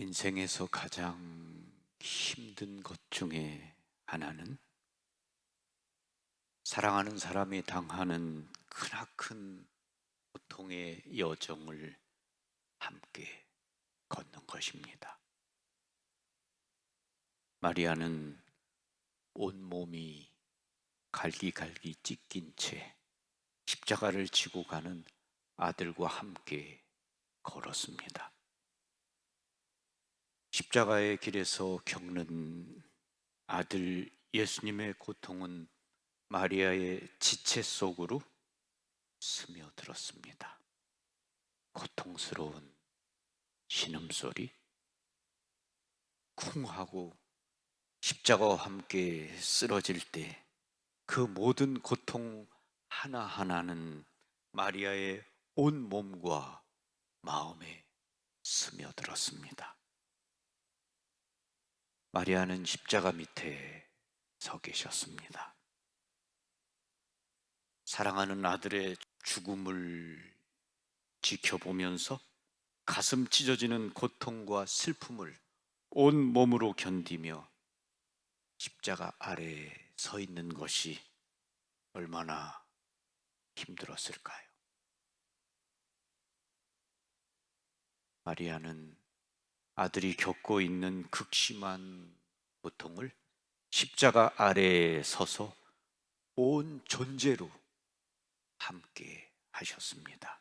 인생에서 가장 힘든 것 중에 하나는 사랑하는 사람이 당하는 크나큰 고통의 여정을 함께 걷는 것입니다. 마리아는 온몸이 갈기갈기 찢긴 채 십자가를 지고 가는 아들과 함께 걸었습니다. 십자가의 길에서 겪는 아들 예수님의 고통은 마리아의 지체 속으로 스며들었습니다. 고통스러운 신음소리, 쿵 하고 십자가와 함께 쓰러질 때 그 모든 고통 하나하나는 마리아의 온 몸과 마음에 스며들었습니다. 마리아는 십자가 밑에 서 계셨습니다. 사랑하는 아들의 죽음을 지켜보면서 가슴 찢어지는 고통과 슬픔을 온 몸으로 견디며 십자가 아래에 서 있는 것이 얼마나 힘들었을까요? 마리아는 아들이 겪고 있는 극심한 고통을 십자가 아래에 서서 온 존재로 함께 하셨습니다.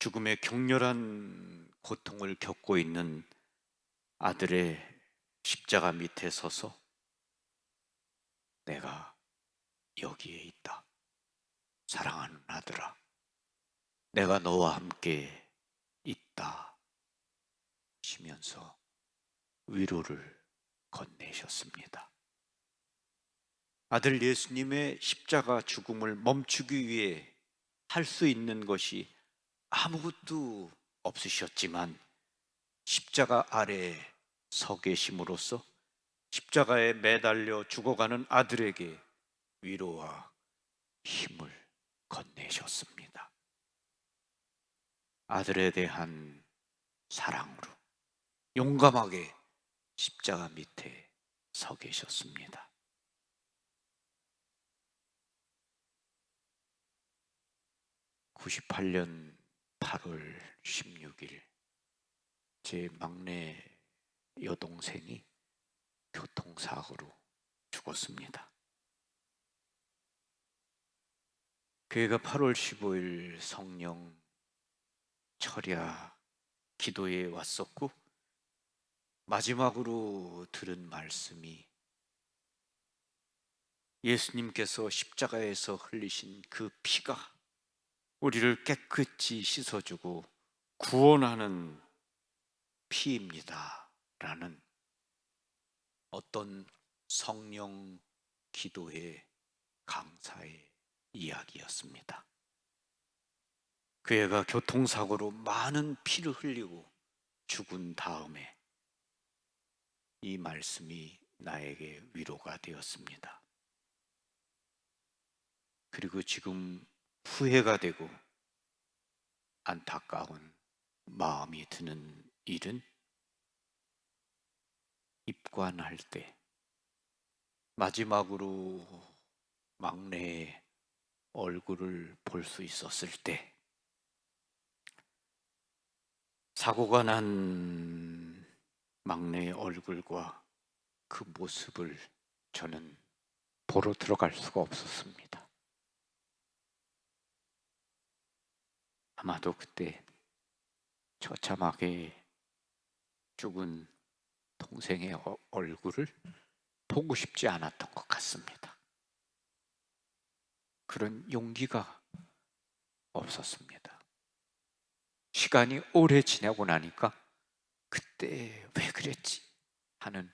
죽음의 격렬한 고통을 겪고 있는 아들의 십자가 밑에 서서 내가 여기에 있다. 사랑하는 아들아, 내가 너와 함께 있다. 시면서 위로를 건네셨습니다. 아들 예수님의 십자가 죽음을 멈추기 위해 할 수 있는 것이 아무것도 없으셨지만 십자가 아래에 서 계심으로써 십자가에 매달려 죽어가는 아들에게 위로와 힘을 건네셨습니다. 아들에 대한 사랑으로 용감하게 십자가 밑에 서 계셨습니다. (98년 8월 16일) 제 막내 여동생이 교통사고로 죽었습니다. 교회가 8월 15일 성령 철야 기도에 왔었고 마지막으로 들은 말씀이 예수님께서 십자가에서 흘리신 그 피가 우리를 깨끗이 씻어주고 구원하는 피입니다. 라는 어떤 성령 기도의 강사의 이야기였습니다. 그 애가 교통사고로 많은 피를 흘리고 죽은 다음에 이 말씀이 나에게 위로가 되었습니다. 그리고 지금 후회가 되고 안타까운 마음이 드는 일은 입관할 때 마지막으로 막내의 얼굴을 볼 수 있었을 때 사고가 난 막내의 얼굴과 그 모습을 저는 보러 들어갈 수가 없었습니다. 아마도 그때 처참하게 죽은 동생의 어- 얼굴을 보고 싶지 않았던 것 같습니다. 그런 용기가 없었습니다. 시간이 오래 지나고 나니까 그때 왜 그랬지 하는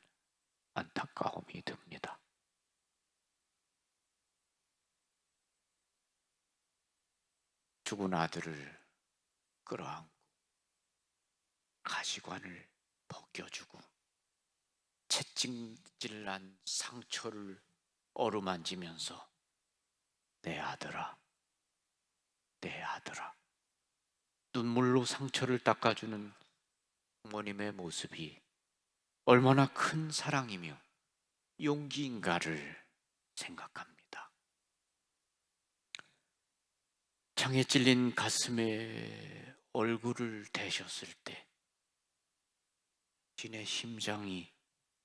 안타까움이 듭니다. 죽은 아들을 끌어안고 가시관을 벗겨주고 채찍질난 상처를 어루만지면서 내 아들아, 내 아들아 눈물로 상처를 닦아주는 부모님의 모습이 얼마나 큰 사랑이며 용기인가를 생각합니다. 창에 찔린 가슴에 얼굴을 대셨을 때 진의 심장이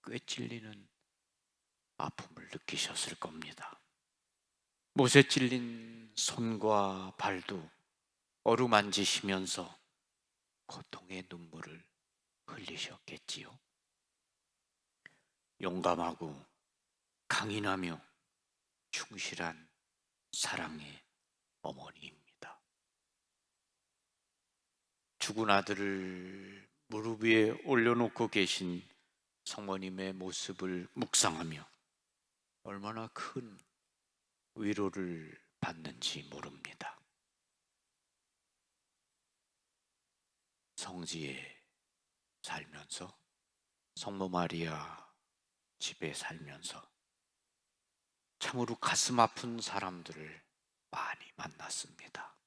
꽤 찔리는 아픔을 느끼셨을 겁니다. 못에 찔린 손과 발도 어루만지시면서 고통의 눈물을 흘리셨겠지요. 용감하고 강인하며 충실한 사랑의 어머니입니다. 죽은 아들을 무릎 위에 올려놓고 계신 성모님의 모습을 묵상하며 얼마나 큰 위로를 받는지 모릅니다. 성지에 살면서 성모 마리아 집에 살면서 참으로 가슴 아픈 사람들을 많이 만났습니다.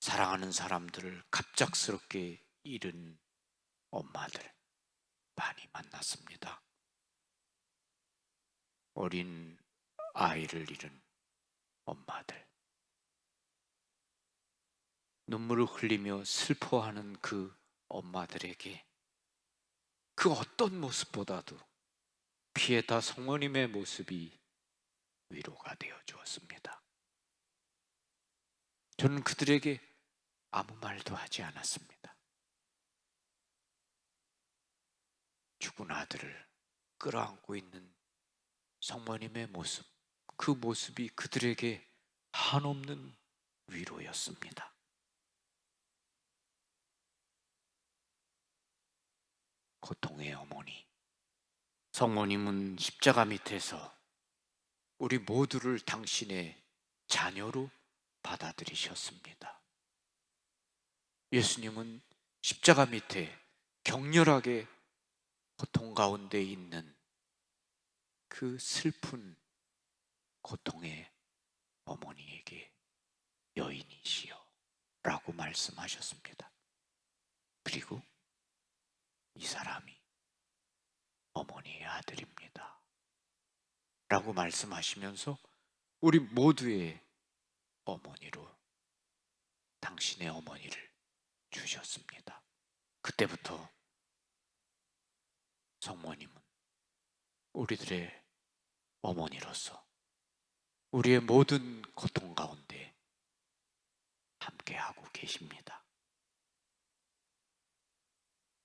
사랑하는 사람들을 갑작스럽게 잃은 엄마들 많이 만났습니다. 어린 아이를 잃은 엄마들. 눈물을 흘리며 슬퍼하는 그 엄마들에게 그 어떤 모습보다도 피에타 성모님의 모습이 위로가 되어 주었습니다. 저는 그들에게 아무 말도 하지 않았습니다. 죽은 아들을 끌어안고 있는 성모님의 모습, 그 모습이 그들에게 한없는 위로였습니다. 고통의 어머니. 성모님은 십자가 밑에서 우리 모두를 당신의 자녀로 받아들이셨습니다. 예수님은 십자가 밑에 격렬하게 고통 가운데 있는 그 슬픈 고통의 어머니에게 여인이시여 라고 말씀하셨습니다. 그리고 이 사람이 어머니의 아들입니다. 라고 말씀하시면서 우리 모두의 어머니로 당신의 어머니를 주셨습니다. 그때부터 성모님은 우리들의 어머니로서 우리의 모든 고통 가운데 함께하고 계십니다.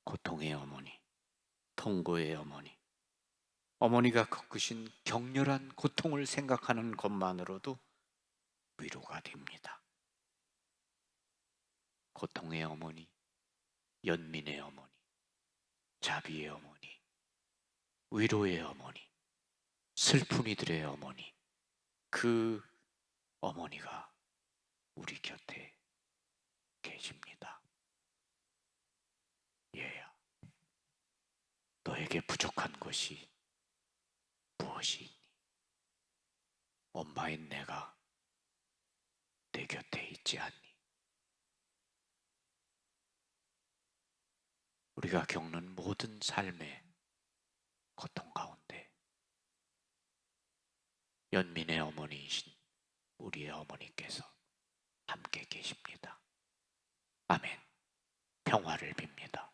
고통의 어머니, 통고의 어머니, 어머니가 겪으신 격렬한 고통을 생각하는 것만으로도 위로가 됩니다. 고통의 어머니, 연민의 어머니, 자비의 어머니, 위로의 어머니, 슬픈 이들의 어머니, 그 어머니가 우리 곁에 계십니다. 얘야, 너에게 부족한 것이 무엇이 있니? 엄마인 내가 내 곁에 있지 않니? 우리가 겪는 모든 삶의 고통 가운데 연민의 어머니이신 우리의 어머니께서 함께 계십니다. 아멘. 평화를 빕니다.